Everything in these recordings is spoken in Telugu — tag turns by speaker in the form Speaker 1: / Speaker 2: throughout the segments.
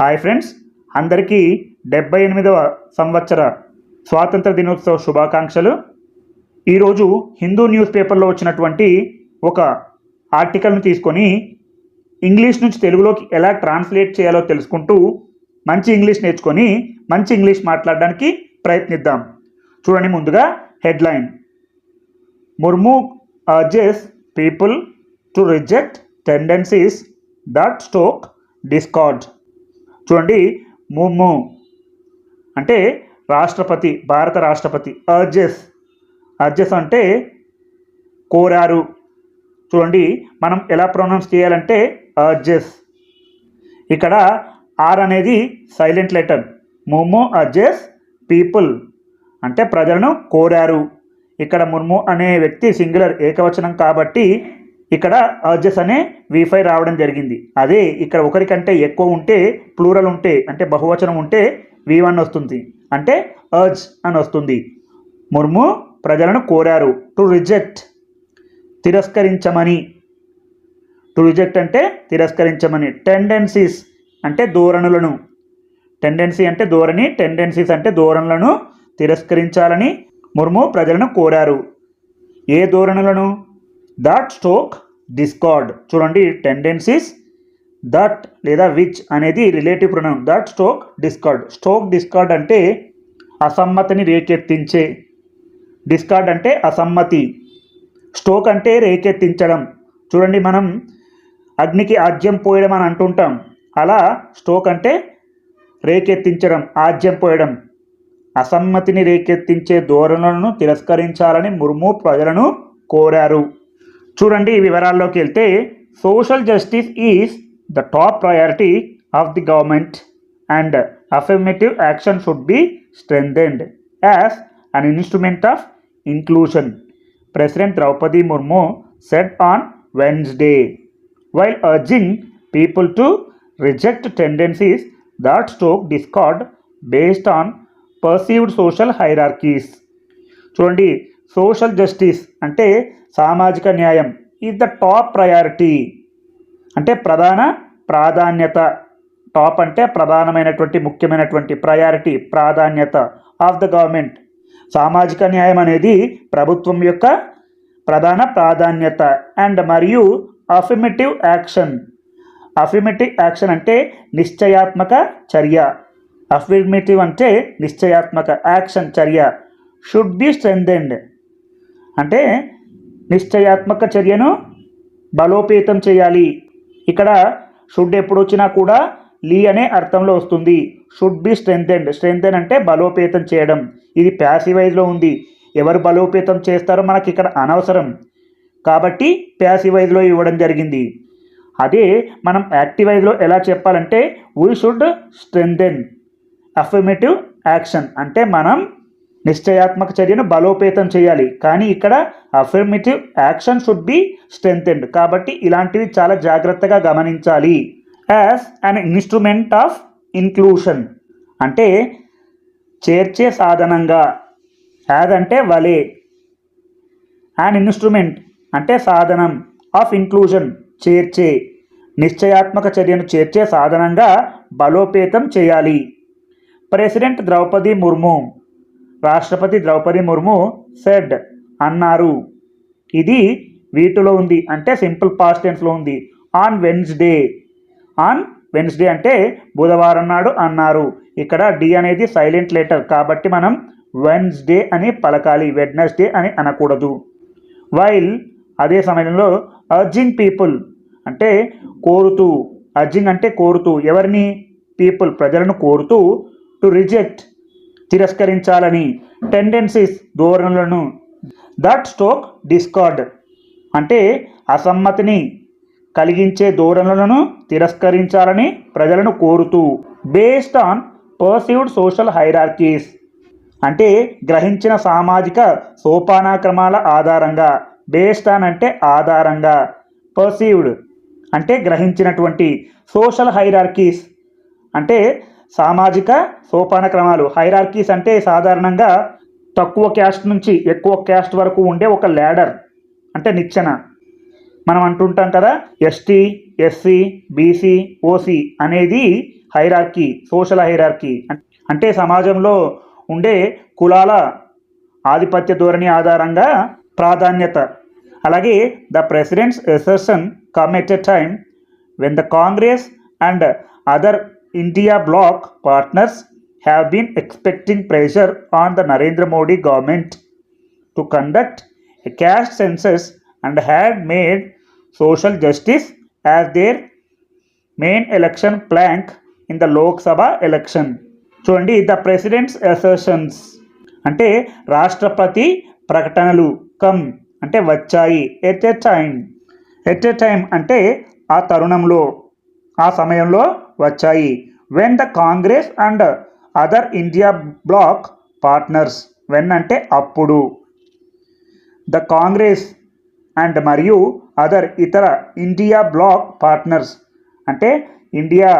Speaker 1: హాయ్ ఫ్రెండ్స్ అందరికీ డెబ్బై ఎనిమిదవ సంవత్సర స్వాతంత్ర దినోత్సవ శుభాకాంక్షలు. ఈరోజు హిందూ న్యూస్ పేపర్లో వచ్చినటువంటి ఒక ఆర్టికల్ను తీసుకొని ఇంగ్లీష్ నుంచి తెలుగులోకి ఎలా ట్రాన్స్లేట్ చేయాలో తెలుసుకుంటూ మంచి ఇంగ్లీష్ నేర్చుకొని మంచి ఇంగ్లీష్ మాట్లాడడానికి ప్రయత్నిద్దాం. చూడండి ముందుగా headline. Murmu urges people to reject tendencies that stoke discord చూడండి. ముమ్ము అంటే రాష్ట్రపతి భారత రాష్ట్రపతి. అర్జెస్. అర్జెస్ అంటే కోరారు. చూడండి. మనం ఎలా ప్రొనౌన్స్ చేయాలంటే అర్జెస్. ఇక్కడ ఆర్ అనేది సైలెంట్ లెటర్. ముమ్ము అర్జెస్ పీపుల్. అంటే ప్రజలను కోరారు. ఇక్కడ ముర్ము అనే వ్యక్తి సింగులర్ ఏకవచనం కాబట్టి ఇక్కడ అర్జెస్ అనే వీఫై రావడం జరిగింది. అదే ఇక్కడ ఒకరికంటే ఎక్కువ ఉంటే ప్లూరల్ ఉంటే అంటే బహువచనం ఉంటే వి వన్ వస్తుంది. అంటే అర్జ్ అని వస్తుంది. ముర్ము ప్రజలను కోరారు. టు రిజెక్ట్ తిరస్కరించమని. టు రిజెక్ట్ అంటే తిరస్కరించమని. టెండెన్సీస్ అంటే ధోరణులను. టెండెన్సీ అంటే ధోరణి టెండెన్సీస్ అంటే ధోరణులను తిరస్కరించాలని ముర్ము ప్రజలను కోరారు. ఏ ధోరణులను? దట్ స్టోక్ డిస్కార్డ్ చూడండి టెండెన్సీస్ దట్ లేదా విచ్ అనేది relative pronoun that stoke discord stoke discord అంటే అసమ్మతిని రేకెత్తించే. డిస్కార్డ్ అంటే అసమ్మతి. స్టోక్ అంటే రేకెత్తించడం. చూడండి మనం అగ్నికి ఆజ్యం పోయడం అని అంటుంటాం. అలా స్టోక్ అంటే రేకెత్తించడం ఆజ్యం పోయడం. అసమ్మతిని రేకెత్తించే ధోరణులను తిరస్కరించాలని ముర్ము ప్రజలను కోరారు. చూడండి ఈ వివరాల్లోకి వెళ్తే social justice is the top priority of the government and affirmative action should be strengthened as an instrument of inclusion president Droupadi Murmu said on Wednesday while urging people to reject tendencies that stoke discord based on perceived social hierarchies చూడండి సోషల్ జస్టిస్ అంటే సామాజిక న్యాయం ఈజ్ ద టాప్ ప్రయారిటీ అంటే ప్రధాన ప్రాధాన్యత. టాప్ అంటే ప్రధానమైనటువంటి ముఖ్యమైనటువంటి ప్రయారిటీ ప్రాధాన్యత ఆఫ్ ద గవర్నమెంట్ సామాజిక న్యాయం అనేది ప్రభుత్వం యొక్క ప్రధాన ప్రాధాన్యత అండ్ మరియు అఫిమేటివ్ యాక్షన్ అఫిమేటివ్ యాక్షన్ అంటే నిశ్చయాత్మక చర్య. అఫిర్మేటివ్ అంటే నిశ్చయాత్మక యాక్షన్ చర్య. షుడ్ బి స్ట్రెంథెండ్ అంటే నిశ్చయాత్మక చర్యను బలోపేతం చేయాలి. ఇక్కడ షుడ్ ఎప్పుడు వచ్చినా కూడా లీ అనే అర్థంలో వస్తుంది. షుడ్ బి స్ట్రెంగ్ స్ట్రెంథెన్ అంటే బలోపేతం చేయడం. ఇది ప్యాసివైజ్లో ఉంది. ఎవరు బలోపేతం చేస్తారో మనకి ఇక్కడ అనవసరం. కాబట్టి ప్యాసివైజ్లో ఇవ్వడం జరిగింది. అదే మనం యాక్టివైజ్లో ఎలా చెప్పాలంటే we should strength affirmative action అంటే మనం నిశ్చయాత్మక చర్యను బలోపేతం చేయాలి. కానీ ఇక్కడ affirmative action should be strengthened కాబట్టి ఇలాంటివి చాలా జాగ్రత్తగా గమనించాలి. As an instrument of inclusion అంటే చేర్చే సాధనంగా. యాజ్ అంటే వలే. యాన్ ఇన్స్ట్రుమెంట్ అంటే సాధనం. ఆఫ్ ఇంక్లూజన్ చేర్చే. నిశ్చయాత్మక చర్యను చేర్చే సాధనంగా బలోపేతం చేయాలి. ప్రెసిడెంట్ ద్రౌపది ముర్ము రాష్ట్రపతి ద్రౌపది ముర్ము సెడ్ అన్నారు. ఇది వీటిలో ఉంది అంటే సింపుల్ పాస్ట్ టెన్స్లో ఉంది. ఆన్ వెన్స్డే ఆన్ వెన్స్డే అంటే బుధవారం నాడు అన్నారు. ఇక్కడ డి అనేది సైలెంట్ లెటర్ కాబట్టి మనం వెన్స్డే అని పలకాలి. వెడ్నెస్డే అని అనకూడదు. వైల్ అదే సమయంలో అర్జింగ్ పీపుల్ అంటే కోరుతూ అర్జింగ్ అంటే కోరుతూ ఎవరిని? పీపుల్ ప్రజలను కోరుతూ టు రిజెక్ట్ తిరస్కరించాలని టెండెన్సీస్ ధోరణులను దట్ స్టోక్ డిస్కార్డ్ అంటే అసమ్మతిని కలిగించే ధోరణులను తిరస్కరించాలని ప్రజలను కోరుతూ based on perceived social hierarchies అంటే గ్రహించిన సామాజిక సోపానాక్రమాల ఆధారంగా బేస్డ్ ఆన్ అంటే ఆధారంగా పర్సీవ్డ్ అంటే గ్రహించినటువంటి సోషల్ హైరార్కీస్ అంటే సామాజిక సోపాన క్రమాలు. హైరార్కీస్ అంటే సాధారణంగా తక్కువ క్యాస్ట్ నుంచి ఎక్కువ క్యాస్ట్ వరకు ఉండే ఒక ల్యాడర్ అంటే నిచ్చెన. మనం అంటుంటాం కదా ఎస్టీ ఎస్సీ బీసీ ఓసీ అనేది హైరార్కీ సోషల్ హైరార్కీ అంటే సమాజంలో ఉండే కులాల ఆధిపత్య ధోరణి ఆధారంగా ప్రాధాన్యత. అలాగే the president's assertion come at a time when the Congress and other India bloc partners have been expecting pressure on the Narendra Modi government to conduct a caste census and had made social justice as their main election plank in the Lok Sabha చూడండి ద ప్రెసిడెంట్స్ అసర్షన్స్ అంటే రాష్ట్రపతి ప్రకటనలు కమ్ అంటే వచ్చాయి at a time at a time అంటే ఆ తరుణంలో. ఆ సమయంలో వచ్చాయి. When the Congress and other India bloc partners when అంటే అప్పుడు. ద కాంగ్రెస్ అండ్ మరియు అదర్ ఇతర ఇండియా బ్లాక్ పార్ట్నర్స్ అంటే ఇండియా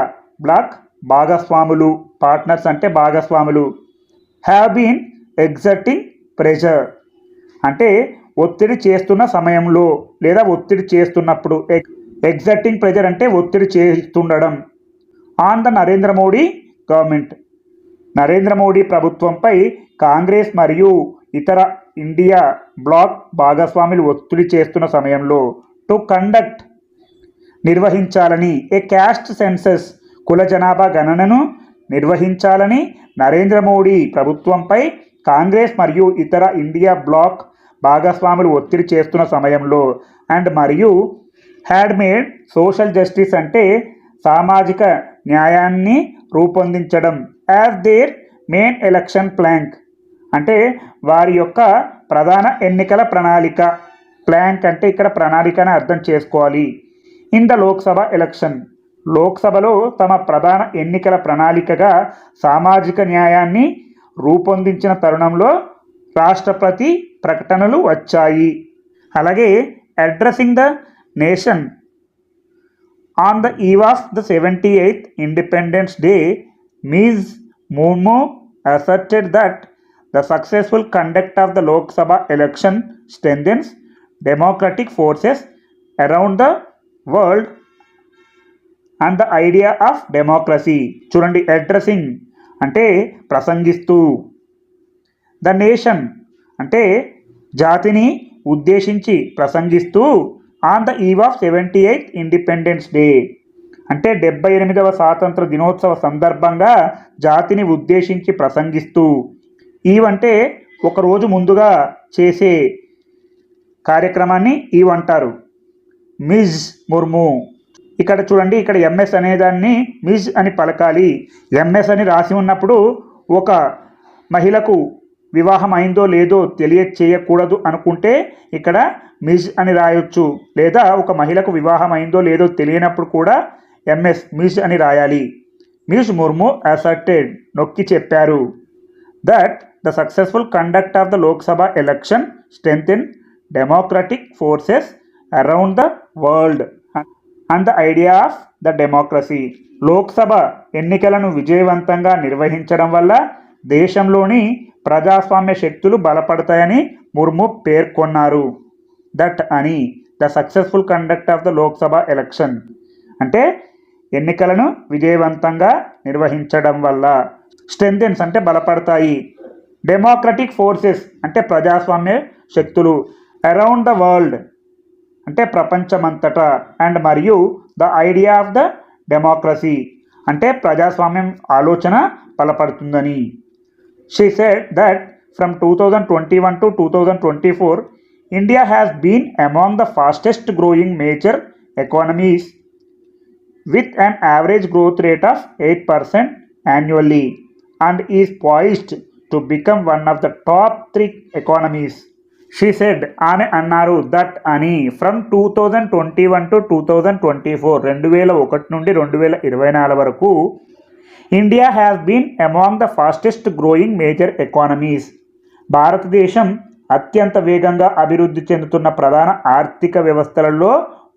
Speaker 1: బ్లాక్ భాగస్వాములు పార్ట్నర్స్ అంటే భాగస్వాములు హ్యావ్ బీన్ ఎగ్జర్టింగ్ ప్రెషర్ అంటే ఒత్తిడి చేస్తున్న సమయంలో లేదా ఒత్తిడి చేస్తున్నప్పుడు ఎగ్జర్టింగ్ ప్రెజర్ అంటే ఒత్తిడి చేస్తుండడం. On the Narendra Modi government. Narendra Modi ప్రభుత్వంపై కాంగ్రెస్ మరియు ఇతర ఇండియా బ్లాక్ భాగస్వాములు ఒత్తిడి చేస్తున్న సమయంలో టు కండక్ట్ నిర్వహించాలని ఏ క్యాస్ట్ సెన్సస్ కుల జనాభా గణనను నిర్వహించాలని నరేంద్ర మోడీ ప్రభుత్వంపై కాంగ్రెస్ మరియు ఇతర ఇండియా బ్లాక్ భాగస్వాములు ఒత్తిడి చేస్తున్న సమయంలో అండ్ మరియు హ్యాడ్ మేడ్ సోషల్ జస్టిస్ అంటే సామాజిక న్యాయాన్ని రూపొందించడం as their main election plank అంటే వారి యొక్క ప్రధాన ఎన్నికల ప్రణాళిక. ప్లాంక్ అంటే ఇక్కడ ప్రణాళికని అర్థం చేసుకోవాలి. ఇన్ ద లోక్సభ ఎలక్షన్ లోక్సభలో తమ ప్రధాన ఎన్నికల ప్రణాళికగా సామాజిక న్యాయాన్ని రూపొందించిన తరుణంలో రాష్ట్రపతి ప్రకటనలు వచ్చాయి. అలాగే addressing the nation on the eve of the seventy eighth Independence Day Ms Murmu asserted that the successful conduct of the Lok Sabha election strengthens democratic forces around the world and the idea of democracy చూడండి అడ్రసింగ్ అంటే ప్రసంగిస్తూ ద నేషన్ అంటే జాతిని ఉద్దేశించి ప్రసంగిస్తూ on the eve of seventy eighth Independence Day. అంటే డెబ్బై ఎనిమిదవ స్వాతంత్ర దినోత్సవ సందర్భంగా జాతిని ఉద్దేశించి ప్రసంగిస్తూ ఈవ్ అంటే ఒకరోజు ముందుగా చేసే కార్యక్రమాన్ని ఈవ్ అంటారు. మిజ్ ముర్ము. ఇక్కడ చూడండి ఇక్కడ ఎంఎస్ అనేదాన్ని మిజ్ అని పలకాలి. ఎంఎస్ అని రాసి ఉన్నప్పుడు ఒక మహిళకు వివాహం అయిందో లేదో తెలియచేయకూడదు అనుకుంటే ఇక్కడ మిజ్ అని రాయొచ్చు. లేదా ఒక మహిళకు వివాహం అయిందో లేదో తెలియనప్పుడు కూడా ఎంఎస్ మిజ్ అని రాయాలి. మిజ్ ముర్ము అసర్టెడ్ నొక్కి చెప్పారు. That the successful conduct of the Lok Sabha election strengthen democratic forces around the world and the idea of the democracy Lok Sabha ఎన్నికలను విజయవంతంగా నిర్వహించడం వల్ల దేశంలోని ప్రజాస్వామ్య శక్తులు బలపడతాయని ముర్ము పేర్కొన్నారు. దట్ అని the successful conduct of the Lok Sabha election. అంటే ఎన్నికలను విజయవంతంగా నిర్వహించడం వల్ల స్ట్రెంథెన్స్ అంటే బలపడతాయి. డెమోక్రటిక్ ఫోర్సెస్ అంటే ప్రజాస్వామ్య శక్తులు అరౌండ్ ద వరల్డ్ అంటే ప్రపంచమంతటా అండ్ మరియు the idea of the democracy అంటే ప్రజాస్వామ్యం ఆలోచన బలపడుతుందని. She said that from two thousand twenty one to two thousand twenty four India has been among the fastest growing major economies with an average growth rate of 8% annually and is poised to become one of the top three economies. She said ఆమె అన్నారు దట్ అని from two thousand twenty one to two thousand twenty four రెండు వేల ఒకటి నుండి రెండు వేల ఇరవై నాలుగు వరకు India has been among the fastest growing major economies భారతదేశం అత్యంత వేగంగా అభివృద్ధి చెందుతున్న ప్రధాన ఆర్థిక వ్యవస్థలలో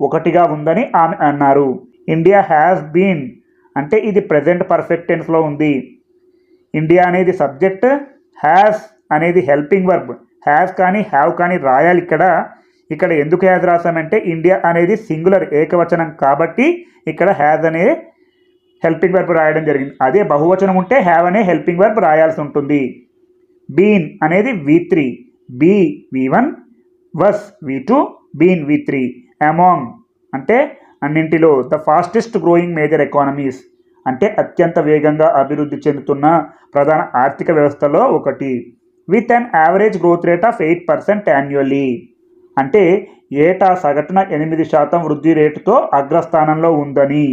Speaker 1: ఒకటిగా ఉందని ఆమె అన్నారు. ఇండియా హ్యాస్ బీన్ అంటే ఇది ప్రజెంట్ పర్ఫెక్ట్ టెన్స్లో ఉంది. ఇండియా అనేది సబ్జెక్ట్ హ్యాస్ అనేది హెల్పింగ్ వర్బ్ హ్యాస్ కానీ హ్యావ్ కానీ రాయాలి ఇక్కడ. ఇక్కడ ఎందుకు హ్యాజ్ రాసామంటే ఇండియా అనేది సింగులర్ ఏకవచనం కాబట్టి ఇక్కడ హ్యాజ్ అనే హెల్పింగ్ వర్బ్ రాయడం జరిగింది. అదే బహువచనం ఉంటే హ్యావ్ అనే హెల్పింగ్ వర్బ్ రాయాల్సి ఉంటుంది. బీన్ అనేది V three be V one was V two been V three among అంటే అన్నింటిలో the fastest growing major economies అంటే అత్యంత వేగంగా అభివృద్ధి చెందుతున్న ప్రధాన ఆర్థిక వ్యవస్థలో ఒకటి. With an average growth rate of eight percent annually అంటే ఏటా సగటున ఎనిమిది శాతం వృద్ధి రేటుతో అగ్రస్థానంలో ఉందని.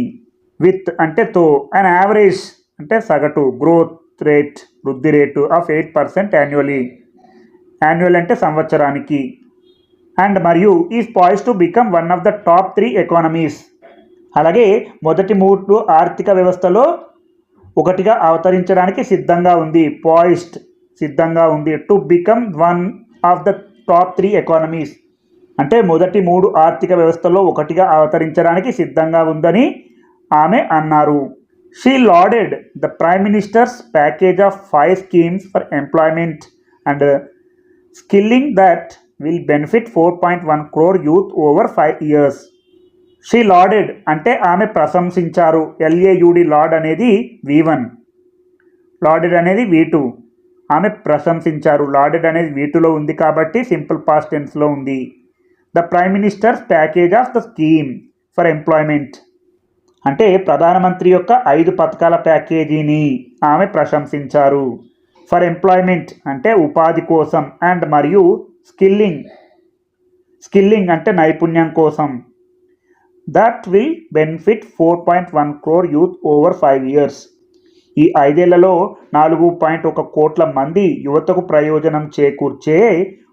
Speaker 1: విత్ అంటే తో. అండ్ యావరేజ్ అంటే సగటు. గ్రోత్ రేట్ వృద్ధి rate of eight percent annually annual అంటే సంవత్సరానికి. అండ్ మరియు ఈ poised to become one of the top three economies అలాగే మొదటి మూడు ఆర్థిక వ్యవస్థలో ఒకటిగా అవతరించడానికి సిద్ధంగా ఉంది. పాయిస్ట్ సిద్ధంగా ఉంది. To become one of the top three economies అంటే మొదటి మూడు ఆర్థిక వ్యవస్థలో ఒకటిగా అవతరించడానికి సిద్ధంగా ఉందని ఆమె అన్నారు. She lauded the prime minister's package of five schemes for employment and skilling that will benefit four point one crore youth over five years she lauded అంటే ఆమె ప్రశంసించారు. ఎల్ఏయుడి లాడ్ అనేది వి వన్ లాడెడ్ అనేది వి టూ ఆమె ప్రశంసించారు. లాడెడ్ అనేది వి టూలో ఉంది కాబట్టి సింపుల్ పాస్ట్ టెన్స్లో ఉంది. The prime minister's package of the scheme for employment అంటే ప్రధానమంత్రి యొక్క ఐదు పథకాల ప్యాకేజీని ఆమె ప్రశంసించారు. ఫర్ ఎంప్లాయ్మెంట్ అంటే ఉపాధి కోసం అండ్ మరియు స్కిల్లింగ్ స్కిల్లింగ్ అంటే నైపుణ్యం కోసం. That will benefit four point one crore youth over five years ఈ ఐదేళ్ళలో నాలుగు పాయింట్ ఒక కోట్ల మంది యువతకు ప్రయోజనం చేకూర్చే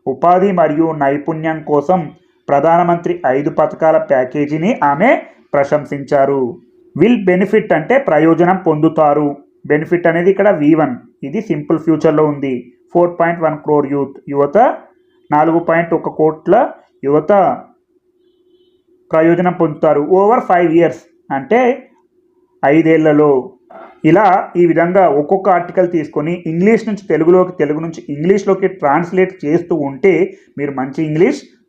Speaker 1: ఉపాధి మరియు నైపుణ్యం కోసం ప్రధానమంత్రి ఐదు పథకాల ప్యాకేజీని ఆమె ప్రశంసించారు. విల్ బెనిఫిట్ అంటే ప్రయోజనం పొందుతారు. బెనిఫిట్ అనేది ఇక్కడ వి వన్ ఇది సింపుల్ ఫ్యూచర్లో ఉంది. Four point one crore youth. యువత నాలుగు పాయింట్ ఒక కోట్ల యువత ప్రయోజనం పొందుతారు. ఓవర్ ఫైవ్ ఇయర్స్ అంటే ఐదేళ్ళలో. ఇలా ఈ విధంగా ఒక్కొక్క ఆర్టికల్ తీసుకొని ఇంగ్లీష్ నుంచి తెలుగులోకి తెలుగు నుంచి ఇంగ్లీష్లోకి ట్రాన్స్లేట్ చేస్తూ ఉంటే మీరు మంచి ఇంగ్లీష్